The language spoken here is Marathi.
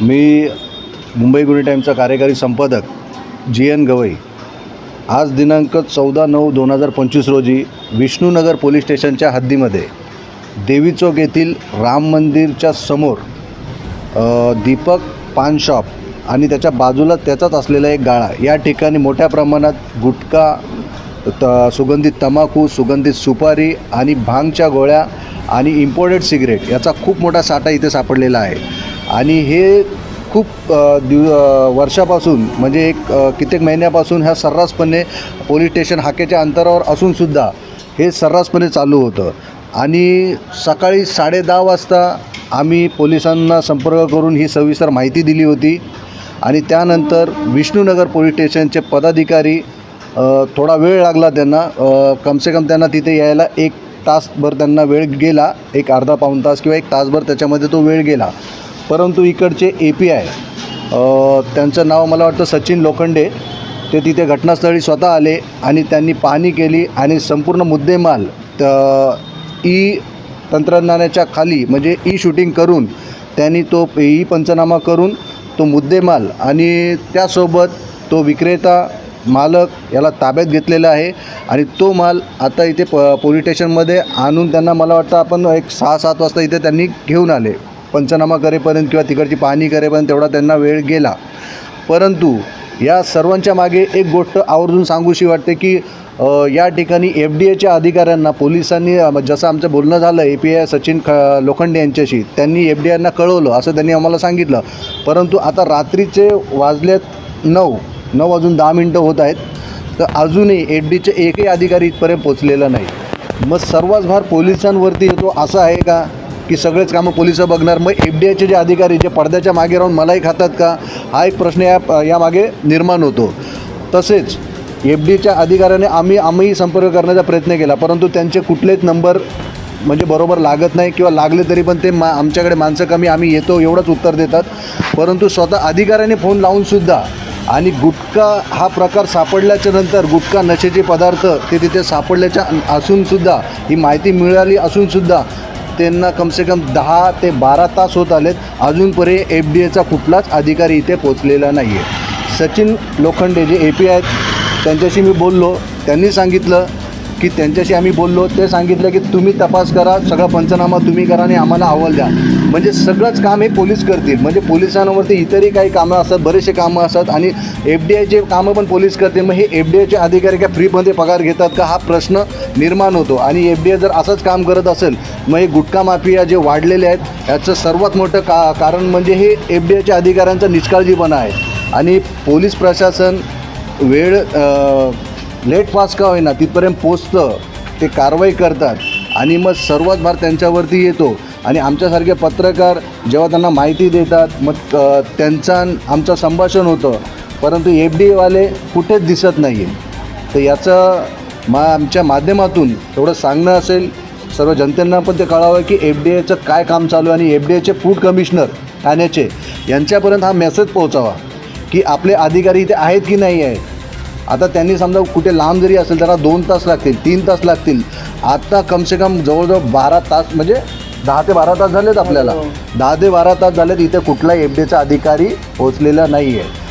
मी मुंबई गुन्हे टाईमचा कार्यकारी संपादक जी एन गवई. आज दिनांक चौदा नऊ दोन हजार पंचवीस रोजी विष्णूनगर पोलीस स्टेशनच्या हद्दीमध्ये देवी चौक येथील राम मंदिरच्या समोर दीपक पान शॉप आणि त्याच्या बाजूला त्याचाच असलेला एक गाळा. या ठिकाणी मोठ्या प्रमाणात गुटखा त सुगंधित तंबाखू सुगंधित सुपारी आणि भांगच्या गोळ्या आणि इम्पोर्टेड सिगरेट याचा खूप मोठा साठा इथे सापडलेला आहे. आणि हे खूप दिव वर्षापासून म्हणजे एक कित्येक महिन्यापासून ह्या सर्रासपणे पोलीस स्टेशन हाकेच्या अंतरावर असूनसुद्धा हे सर्रासपणे चालू होतं. आणि सकाळी साडे दहा वाजता आम्ही पोलिसांना संपर्क करून ही सविस्तर माहिती दिली होती. आणि त्यानंतर विष्णूनगर पोलीस स्टेशनचे पदाधिकारी थोडा वेळ लागला त्यांना कमसे कम त्यांना तिथे यायला एक तासभर त्यांना वेळ गेला एक अर्धा पाऊण तास किंवा एक तासभर त्याच्यामध्ये तो वेळ गेला. परंतु इकडचे ए पी आय त्यांचं नाव मला वाटतं सचिन लोखंडे. ते तिथे घटनास्थळी स्वतः आले आणि त्यांनी पाहणी केली आणि संपूर्ण मुद्देमाल त ई तंत्रज्ञानाच्या खाली म्हणजे ई शूटिंग करून त्यांनी तो ई पंचनामा करून तो मुद्देमाल आणि त्यासोबत तो विक्रेता मालक याला ताब्यात घेतलेला आहे आणि तो माल आता इथे प पोलीस स्टेशनमध्ये आणून त्यांना मला वाटतं आपण एक सहा सात वाजता इथे त्यांनी घेऊन आले. पंचनामा करेपर्यंत किंवा तिकडची पाहणी करेपर्यंत तेवढा त्यांना वेळ गेला. परंतु या सर्वांच्या मागे एक गोष्ट आवर्जून सांगूशी वाटते की या ठिकाणी एफ डी एच्या अधिकाऱ्यांना पोलिसांनी जसं आमचं बोलणं झालं ए पी आय सचिन ख लोखंडे यांच्याशी त्यांनी एफ डी आयना कळवलं असं त्यांनी आम्हाला सांगितलं. परंतु आता रात्रीचे वाजलेत नऊ नऊ वाजून दहा मिनटं होत आहेत तर अजूनही एफ डीचे एकही अधिकारी इथपर्यंत पोचलेला नाही. मग सर्वच भार पोलिसांवरती येतो असं आहे का? की सगळेच कामं पोलिसं बघणार. मग एफ डी आयचे जे अधिकारी जे पडद्याच्या मागे राहून मलाही खातात का? हा एक प्रश्न या यामागे निर्माण होतो. तसेच एफ डीच्या अधिकाऱ्याने आम्ही आम्ही संपर्क करण्याचा प्रयत्न केला. परंतु त्यांचे कुठलेच नंबर म्हणजे बरोबर लागत नाही किंवा लागले तरी पण ते मा आमच्याकडे माणसं कमी आम्ही येतो एवढंच उत्तर देतात. परंतु स्वतः अधिकाऱ्याने फोन लावूनसुद्धा आणि गुटखा हा प्रकार सापडल्याच्या नंतर गुटखा नशेचे पदार्थ ते तिथे सापडल्याच्या असूनसुद्धा ही माहिती मिळाली असूनसुद्धा त्यांना कमसे कम दहा ते बारा तास होत आलेत. अजूनपर्यंत एफ डी एचा कुठलाच अधिकारी इथे पोचलेला नाही आहे सचिन लोखंडे जे ए पी आहेत त्यांच्याशी मी बोललो. त्यांनी सांगितलं की त्यांच्याशी आम्ही बोललो ते सांगितलं की तुम्ही तपास करा सगळा पंचनामा तुम्ही करा आणि आम्हाला अहवाल द्या. म्हणजे सगळंच काम हे पोलीस करतील. म्हणजे पोलिसांवरती इतरही काही कामं असतात बरेचसे कामं असतात आणि एफ डी आयचे कामं पण पोलीस करतील. मग हे एफ डी आयचे अधिकारी काय फ्रीमध्ये पगार घेतात का? हा प्रश्न निर्माण होतो. आणि एफ डी आय जर असंच काम करत असेल मग हे गुटखा माफिया जे वाढलेले आहेत याचं सर्वात मोठं का कारण म्हणजे हे एफ डी आयच्या अधिकाऱ्यांचा निष्काळजीपणा आहे. आणि पोलीस प्रशासन वेळ लेट पास का होईना तिथपर्यंत पोचतं ते कारवाई करतात. आणि मग सर्वात भार त्यांच्यावरती येतो. आणि आमच्यासारखे पत्रकार जेव्हा त्यांना माहिती देतात मग त्यांचा आमचं संभाषण होतं. परंतु एफ डी एवाले कुठेच दिसत नाही आहे तर याचं मा आमच्या माध्यमातून एवढं सांगणं असेल सर्व जनतेंना पण ते कळावं की एफ डी एचं काय काम चालू आहे आणि एफ डी एचे फूड कमिशनर ठाण्याचे यांच्यापर्यंत हा मेसेज पोहोचावा की आपले अधिकारी इथे आहेत की नाही आहेत. आता त्यांनी समजा कुठे लांब जरी असेल त्याला दोन तास लागतील तीन तास लागतील. आता कमसे कम जवळजवळ बारा तास म्हणजे दहा ते बारा तास झालेत आपल्याला. दहा ते बारा तास झालेत इथे कुठलाही एफ डीचा अधिकारी पोहोचलेला नाही आहे